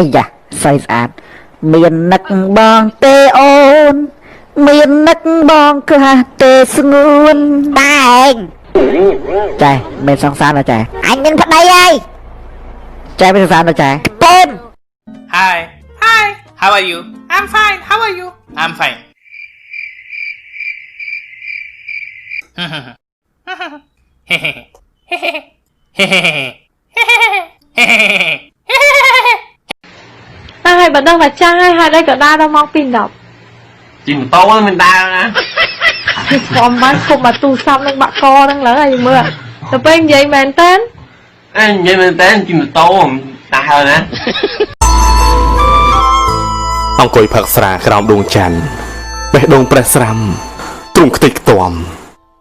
អាយ៉ាសៃស្អាតមាននឹកបងទេអូន មាននឹកបងខ្លះទេស្ងួនតាឯងចែមិនសង្សារណាចែអញមានប្តីហើយចែមិនសង្សារណាចែពូន Hi. Hi. How are you? I'm fine. How are you? I'm fine. À, hai bạn đang là trai, hai đây cả đa đang mong pin đọc ជិះម៉ូតូហ្នឹងមិនដើរណា Còn bán cùng mà tu xong đang bạc co đang lớn là gì mưa Tập bên vậy mà anh tên អេនិយាយមែនតើជិះម៉ូតូមិនដើរណាអង្គុយផឹកស្រាក្រោមដួងច័ន្ទបេះដូងប្រេះស្រាំទ្រង់ខ្ទេចខ្ទាំ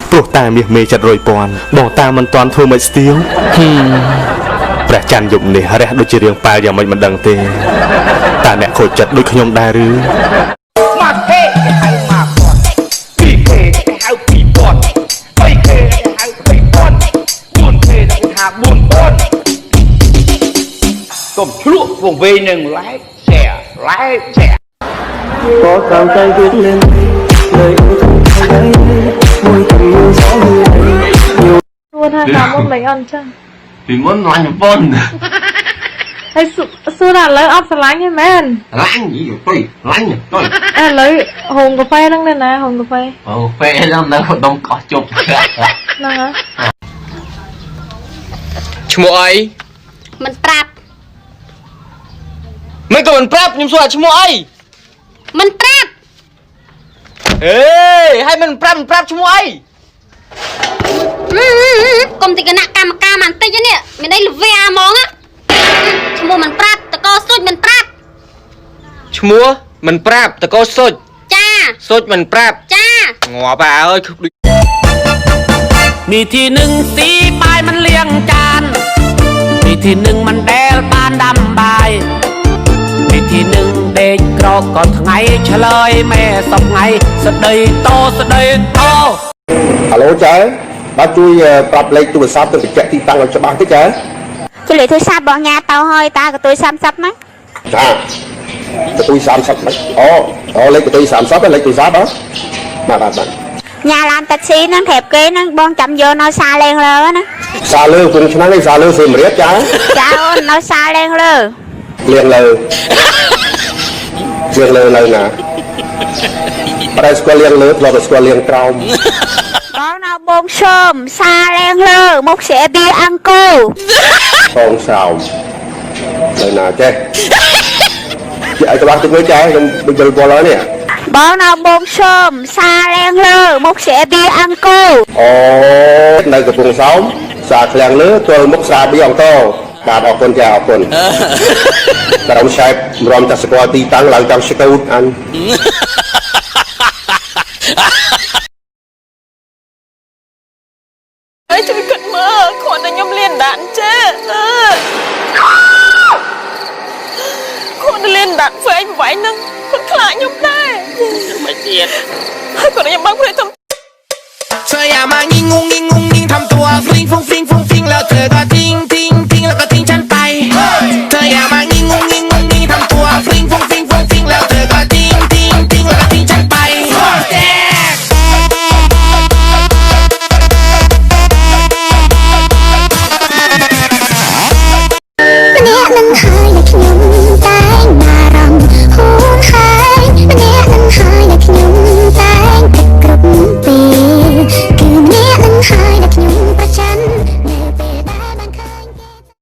ព្រោះតាមាសមេចិត្តរយពាន់បងតាមិនទាន់ធ្វើមិនស្ទៀវហឹម ព្រះច័ន្ទយប់នេះរះដូចជារៀងប៉ែលយ៉ាងមិនមិនដឹងទេតើអ្នកខូចចិត្តដូចខ្ញុំដែរឬមកទេគេហៅមកគាត់ 2K គេហៅ2ពាន់ 3K គេហៅ3ពាន់ 4K គេថា4ពាន់កុំឆ្លក់វងវែងនឹង like share like share ក៏ត្រូវតែគិតលេងលើអូទុំថ្ងៃមួយតែមួយសោះយូរខ្លួនហើយតាមមកលេងអន់ចឹង ពីមុនឡាញ់ប៉ុន Hay xưa là lấy ấp xà lánh hay men ឡាញ់យីទៅឡាញ់ទៅ À lấy hồn cà phê đang lên nè, hồn cà phê អូពេលហ្នឹងនៅដុំកោះជប់ Đang hả ឈ្មោះអីមិនប្រាប់មិនក៏មិនប្រាប់ខ្ញុំសួរថាឈ្មោះអីមិនប្រាប់អេហើយមិនប្រាប់មិនប្រាប់ឈ្មោះអី គុំទីគណៈកម្មការមិនតិចនេះមានអីលវាហ្មងឈ្មោះមិនប្រាប់តកោសុចមិនប្រាប់ឈ្មោះមិនប្រាប់តកោសុចចាសុចមិនប្រាប់ចាងាប់អើយដូចនីតិនឹងស៊ីបាយមិនលៀងចាននីតិនឹងមិនដែលបានដាំបាយនីតិនឹងដេកក្រោកក៏ថ្ងៃឆ្លើយមែសប្ងៃ ស្ដីតោស្ដីតោហៅឡូចៅ បាទជួយប្រាប់លេខទូរស័ព្ទទៅបញ្ជាក់ទីតាំងឲ្យច្បាស់តិចចែជលីទូរស័ព្ទរបស់ញ៉ាទៅហើយតាកតុយ30ណាចាកតុយ30មិនអូអូលេខកតុយ30លេខទូរស័ព្ទហ៎បាទបាទបាទញ៉ាឡានតាក់ស៊ីហ្នឹងប្រាប់គេហ្នឹងបងចាំយកនៅសាលេងលើណាសាលើពុងឆ្នាំងឯងសាលើសៀមរាបចាចាអូននៅសាលេងលើលៀងលើលៀងលើនៅណាប្រែស្គាល់លៀងលើធ្លាប់តែស្គាល់លៀងក្រោមបង នៅបងឈើមសាលេងលើមុខស្រែបៀអង្គរផងស្រោមនៅណាចេះជាឲ្យច្បាស់តិចមើលចែខ្ញុំដូចយល់ពលហើយនេះបងនៅបងឈើមសាលេងលើមុខស្រែបៀអង្គរអូនៅកំពង់សោមសាឃ្លាំងលើទល់មុខស្រាបៀអង្គរបាទអរគុណចាអរគុណក្រុមឆែបរំតែស្គាល់ទីតាំងឡើងតាមស្កូតអញ ไหวนึงคนคลายยกได้ไม่เจียดคนยังบ้างเพื่อนทำเธออย่ามางิงงงงิงงงงิงทำตัวฟิ้งฟงฟริ้งฟง